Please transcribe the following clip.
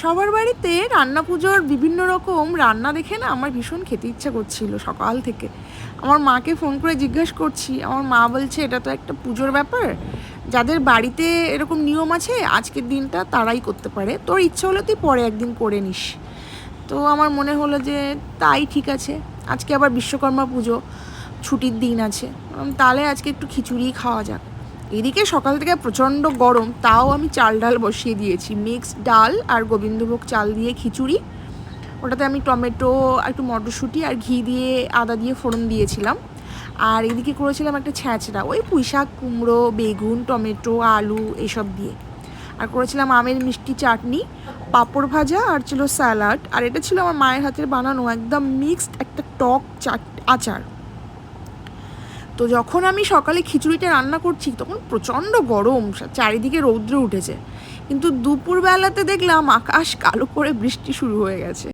সবার বাড়িতে রান্না পুজোর বিভিন্ন রকম রান্না দেখে না আমার ভীষণ খেতে ইচ্ছা করছিল সকাল থেকে। আমার মাকে ফোন করে জিজ্ঞাসা করছি, আমার মা বলছে, এটা তো একটা পুজোর ব্যাপার। যাদের বাড়িতে এরকম নিয়ম আছে, আজকের দিনটা তারাই করতে পারে। তোর ইচ্ছা হলে তুই পরে একদিন করে নিস। তো আমার মনে হলো যে, তাই ঠিক আছে। আজকে আবার বিশ্বকর্মা পুজো, ছুটির দিন আছে। তাহলে আজকে একটু খিচুড়ি খাওয়া যাক। এদিকে সকাল থেকে প্রচণ্ড গরম, তাও আমি চাল ডাল বসিয়ে দিয়েছি। মিক্সড ডাল আর গোবিন্দভোগ চাল দিয়ে খিচুড়ি। ওটাতে আমি টমেটো একটু মটরশুঁটি আর ঘি দিয়ে আদা দিয়ে ফোড়ন দিয়েছিলাম। আর এদিকে করেছিলাম একটা ছ্যাঁচড়া, ওই পুঁইশাক, কুমড়ো, বেগুন, টমেটো, আলু এসব দিয়ে। আর করেছিলাম আমের মিষ্টি চাটনি, পাঁপড় ভাজা আর ছিল স্যালাড। আর এটা ছিল আমার মায়ের হাতের বানানো একদম মিক্সড একটা টক চাট আচার। তো যখন আমি সকালে খিচুড়িটা রান্না করছি, তখন প্রচণ্ড গরম চারিদিকে রৌদ্র উঠেছে। কিন্তু দুপুরবেলাতে দেখলাম আকাশ কালো করে বৃষ্টি শুরু হয়ে গেছে।